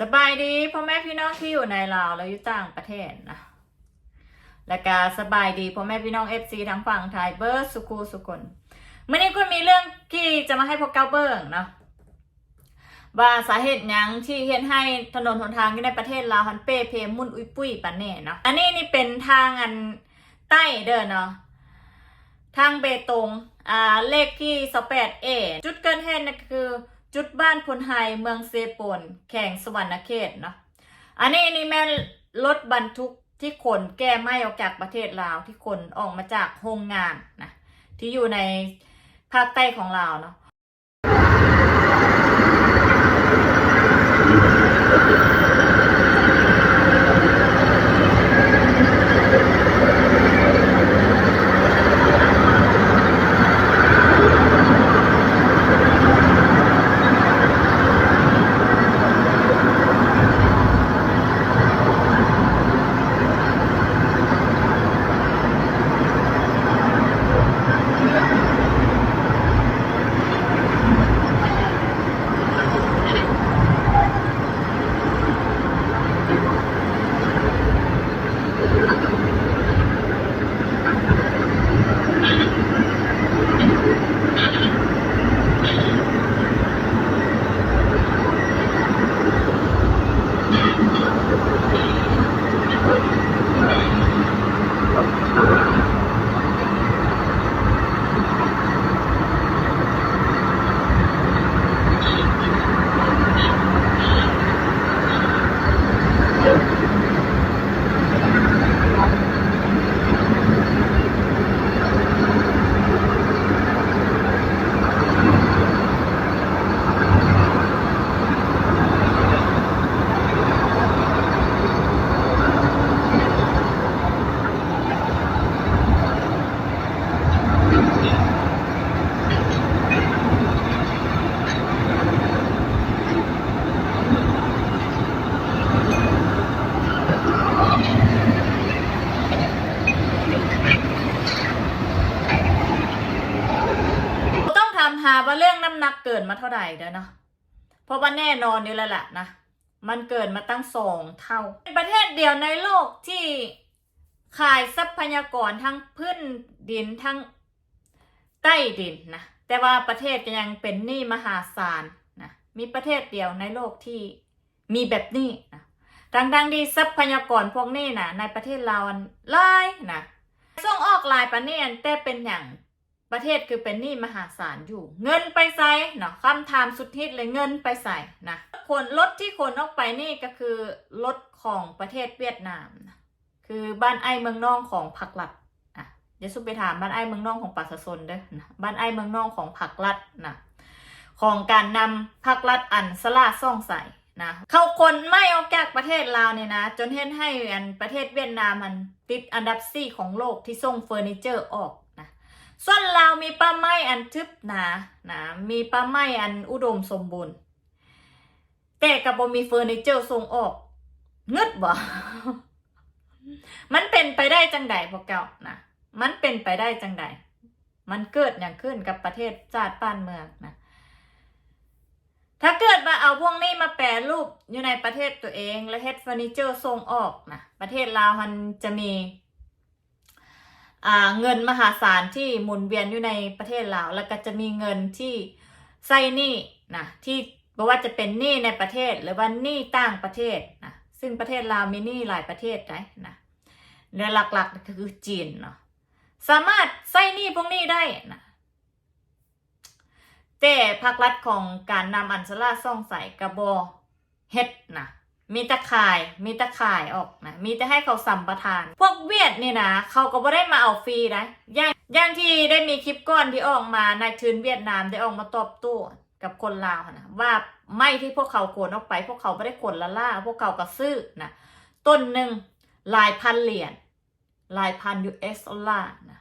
สบายดีพ่อแม่พี่น้องที่อยู่ในลาวและอยู่ต่างประเทศนะและก็สบายดีพ่อแม่พี่น้องเอฟซีทั้งฝั่งไทยเบิร์ดสุคูสุคนเมื่อนี้คุณมีเรื่องที่จะมาให้พวกเก้าเบิ้งเนาะว่าสาเหตุยังที่เฮ็ดให้ถนนหนทางที่ในประเทศลาวฮันเป้เพมุ่นอุยปุ้ยปันเน่เนาะอันนี้นี่เป็นทางอันใต้เด้อเนาะทางเบตงอ่าเลขที่สแปดเอจุดเกิดเหตุนั่นคือ จุดบ้านพลไฮเมืองเซโปนแข่งสวรรณเขตเนาะอันนี้นี่แม่รถบรรทุกที่ขนแก้ไหม้ออกจากประเทศลาวที่ขนออกมาจากโรงงานนะที่อยู่ในภาคใต้ของลาวเนาะ มาเท่าไหร่เด้อเนาะเพราะว่าแน่นอนอยู่แล้วแหละนะ มันเกินมาตั้งสองเท่า เป็นประเทศเดียวในโลกที่ขายทรัพยากรทั้งพื้นดินทั้งใต้ดินนะ แต่ว่าประเทศยังเป็นหนี้มหาศาลนะ มีประเทศเดียวในโลกที่มีแบบนี้นะดังๆที่ทรัพยากรพวกนี้นะในประเทศเราวอันหลายนะส่งออกลายประเทศแต่เป็นอย่าง ประเทศคือเป็นหนี้มหาศาลอยู่ เงินไปใส่เนาะคำถามสุดฮิตเลยเงินไปใส่นะคนรถที่ขนออกไปนี่ก็คือรถของประเทศเวียดนามนะคือบ้านไอ้เมืองนองของผักลัดอะเดี๋ยวซุปไปถามบ้านไอ้เมืองนองของปัสสนเด้อนะบ้านไอ้เมืองนองของผักลัดนะของการนำผักลัดอันสลาซ่องใส่นะเขาคนไม่ออกจากประเทศลาวเนี่ยนะ จนเห็นให้อันประเทศเวียดนามมันติดอันดับสี่ของโลกที่ส่งเฟอร์นิเจอร์ออกนะส่วนาวมีป้าไม้อันทึบหนานะมีป้าไม้อันอุดมสมบูรณ์ แต่กับบ่มีเฟอร์นิเจอร์ส่งออกเงึดบ่ มันเป็นไปได้จังใดพวกเก่านะมันเป็นไปได้จังใดมันเกิดอย่างขึ้นกับประเทศชาติบ้านเมืองนะถ้าเกิดมาเอาพวกนี้มาแปรรูปอยู่ในประเทศตัวเอง และเฮ็ดเฟอร์นิเจอร์ส่งออกนะประเทศลาวมันจะมี เงินมหาศาลที่หมุนเวียนอยู่ในประเทศลาวแล้วก็จะมีเงินที่ใส่หนี้นะที่ไม่ว่าจะเป็นหนี้ในประเทศหรือว่าหนี้ต่างประเทศนะซึ่งประเทศลาวมีหนี้หลายประเทศนะนะเนื้อหลักๆก็คือจีนเนาะสามารถใส่หนี้พวกนี้ได้นะแต่ภาครัฐของการนำอันสลาซ่องใส่กระบอเฮ็ดนะ มีแตะขาย มีแตะขายออกนะ มีแต่ให้เขาสัมปทาน พวกเวียดนี่นะ เขาก็บ่ได้มาเอาฟรีนะ อย่างอย่างที่ได้มีคลิปก้อนที่ออกมานายทุนเวียดนามได้ออกมาตอบโต้กับคนลาวนะว่าไม่ที่พวกเขาขนออกไป พวกเขาไม่ได้ขนละล่า พวกเขาก็ซื้อนะต้นหนึ่งหลายพันเหรียญหลายพัน US ดอลลาร์นะ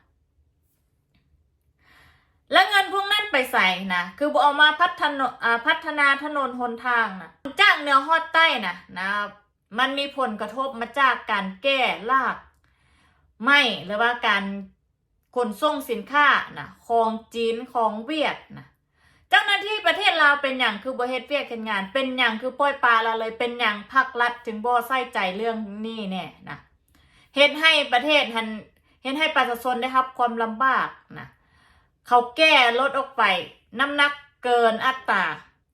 แล้วเงินพวกนั้นไปใส่นะคือบอกเอามาพัฒนาพัฒนาถนนหนทางนะจากเหนือฮอดใต้นะนะมันมีผลกระทบมาจากการแก้ลากไม่หรือว่าการขนส่งสินค้านะของจีนของเวียดนะเจ้าหน้าที่ประเทศลาวเป็นอย่างคือบ่เฮดเวียกเฮ็ดงาน เป็นอย่างคือปล่อยปลาละเลยเป็นอย่างภาครัฐถึงบ่ใส่ใจเรื่องนี้แน่นะเฮ็ดให้ประเทศหันเฮ็ดให้ประชาชนได้รับความลำบากนะ เขาแก้ลดออกไป น้ำหนักเกินอัตรา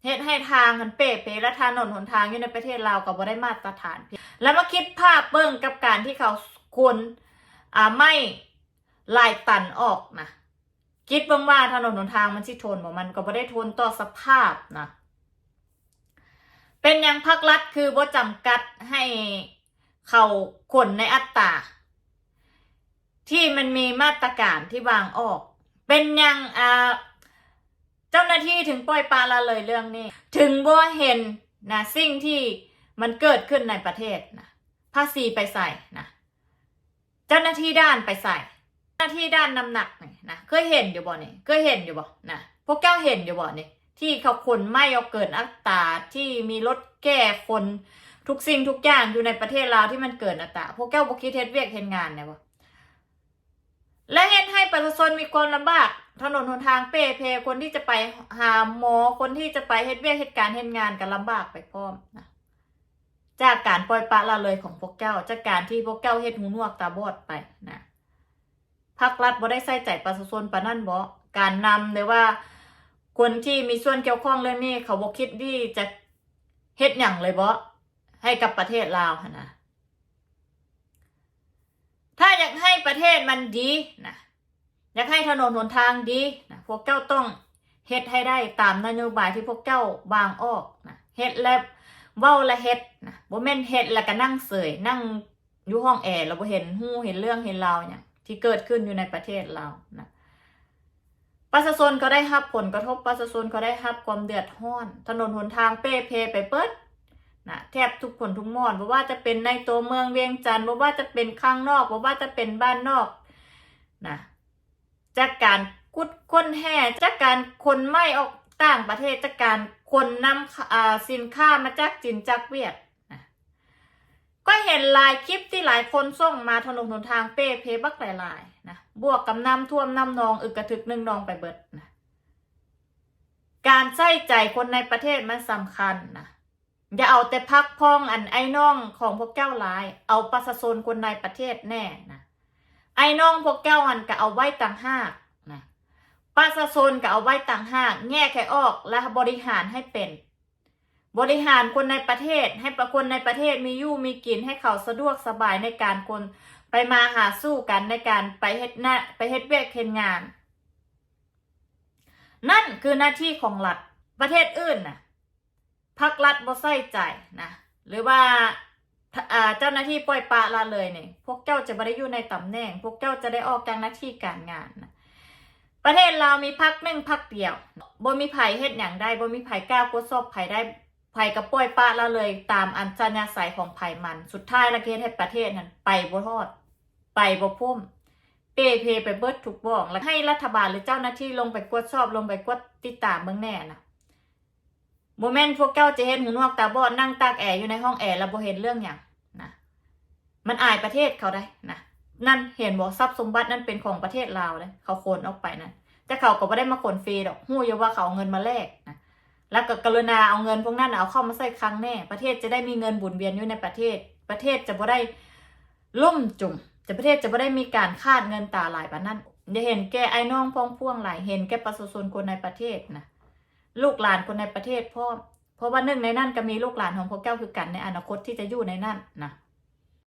เฮ็ดให้ทางหันเป๊ะๆและถนนหนทางอยู่ในประเทศลาวก็บ่ได้มาตรฐาน แล้วมาคิดภาพเบิ่งกับการที่เขาควรอ่าไม่ลายตันออกนะคิดเบ้างว่าถนนหนทางมันสิทนบ่มันก็บ่ได้ทนต่อสภาพนะเป็นอย่างภาครัฐคือบ่จำกัดให้เขาคนในอัตราที่มันมีมาตรการที่วางออก เป็นอย่างอ่าเจ้าหน้าที่ถึงปล่อยปลาละเลยเรื่องนี้ ถึงบ่เห็นนะสิ่งที่มันเกิดขึ้นในประเทศนะภาษีไปใส่นะเจ้าหน้าที่ด้านไปใส่ เจ้าหน้าที่ด้านน้ำหนักนี่นะเคยเห็นอยู่บ่นี่เคยเห็นอยู่บ่นะพวกแก้วเห็นอยู่บ่นี่ที่เขาคนไม่เอาเกินอัตราที่มีรถแก้คนทุกสิ่งทุกอย่างอยู่ในประเทศลาวที่มันเกินอัตราพวกแก้วบ่คิดเฮ็ดเวียกเฮ็ดงานเนี่ยบ่ และเห็นให้ประชาชนมีความลำบาก ถนนหนทางเปเพคนที่จะไปหาหมอคนที่จะไปเฮ็ดเวียกเฮ็ดการเฮ็ดงานก็ลำบากไปพร้อมนะจากการปล่อยปละละเลยของพวกแก้วจากการที่พวกแก้วเฮ็ดหูหนวกตาบอดไปนะภาครัฐบ่ได้ใส่ใจประชาชนปานนั้นบ่การนำหรือว่า คนที่มีส่วนเกี่ยวข้องเรื่องนี้เขาบ่คิดที่จะเฮ็ดหยังเลยบ่ให้กับประเทศลาวหั่นนะ ถ้าอยากให้ประเทศมันดีนะอยากให้ถนนหนทางดีนะพวกเจ้าต้องเฮ็ดให้ได้ตามนโยบายที่พวกเจ้าวางออกนะเฮ็ดแล้วเว้าและเฮ็ดนะบ่แม่นเฮ็ดแล้วก็นั่งเสยนั่งอยู่ห้องแอร์แล้วบ่เห็นฮู้เห็นเรื่องเห็นราวหยังที่เกิดขึ้นอยู่ในประเทศเรานะประชาชนก็ได้รับผลกระทบประชาชนก็ได้รับความเดือดร้อน ถนนหนทางเป้เพไปเปิด นะแทบทุกผลทุกมอนบ่ว่าจะเป็นในตัวเมืองเวียงจันทร์บ่ว่าจะเป็นข้างนอกบ่ว่าจะเป็นบ้านนอกนะจากการกุดค้นแห่จากการคนไม่ออกต่างประเทศจากการคนนำสินค้ามาจากจีนจากเวียดก็เห็นลายคลิปที่หลายคนส่งมาถนนหนทางเป้เพบักหลายๆนะบวกกับน้ำท่วมน้ำนองอึกกระทึกหนึ่งนองไปเบิดนะการใส่ใจคนในประเทศมันสำคัญนะ อย่าเอาแต่พักพ้องอันไอ้น้องของพวกแก้วหลาย เอาประชาชนคนในประเทศแน่นะไอ้น้องพวกแก้วหันก็เอาไว้ต่างหากนะประชาชนก็เอาไว้ต่างหากแง่แค่ออกและบริหารให้เป็น บริหารคนในประเทศ ให้ประคนในประเทศมีอยู่มีกินให้เขาสะดวกสบายในการคนไปมาหาสู้กันในการไปเฮ็ดหน้าไปเฮ็ดเวียกเฮ็ดงาน นั่นคือหน้าที่ของรัฐประเทศอื่นน่ะ พักรัฐบ่ใส่ใจนะหรือว่าเจ้าหน้าที่ปล่อยปละละเลยเนี่ยพวกเจ้าจะไม่ได้อยู่ในตำแหน่ง พวกเจ้าจะได้ออกจากหน้าที่การงานนะประเทศเรามีพักหนึ่งพักเดียวบ่มีไผ่เฮ็ดหยังได้บ่มีไผ่ก้าวกดสอบไผ่ได้ไผ่กับป่วยปะละเลย ตามอัญชญาสัยของไผ่มัน สุดท้ายละเกณให้ประเทศนั้นไปบ่ทอด ไปบ่พุ่มเปเพไปเบิดถูกบ้องแล้วให้รัฐบาลหรือเจ้าหน้าที่ลงไปกวดสอบลงไปกวดติดตามเบื้องแน่นะ โมเมนต์พวกเจ้าจะเห็นหูนวกตาบอดนั่งตากแอร์อยู่ในห้องแอร์แล้วบ่เห็นเรื่องอย่างนะมันอายประเทศเขาได้นะนั่นเห็นบอกทรัพย์สมบัตินั่นเป็นของประเทศลาวเลยเขาโคนออกไปนั่นแต่เขาก็ไม่ได้มาขนฟรีดอกหู้ยว่าเขาเอาเงินมาแลกนะแล้วก็กรุณาเอาเงินพวกนั้นเอาเข้ามาใส่ครั้งแน่ประเทศจะได้มีเงินบุนเวียนอยู่ในประเทศ ประเทศจะบ่ได้ล่มจุ่มจะประเทศจะบ่ได้มีการคาดเงินตาหลายปานนั้นอย่าเห็นแก่ไอ้น้องพ้องพ่วงหลายเห็นแก่ประชาชนคนในประเทศนะ ลูกหลานคนในประเทศพ่อเพราะว่าหนึ่งในนั้นก็มีลูกหลานของพ่อแก้วคือกันในอนาคตที่จะอยู่ในนั้นนะ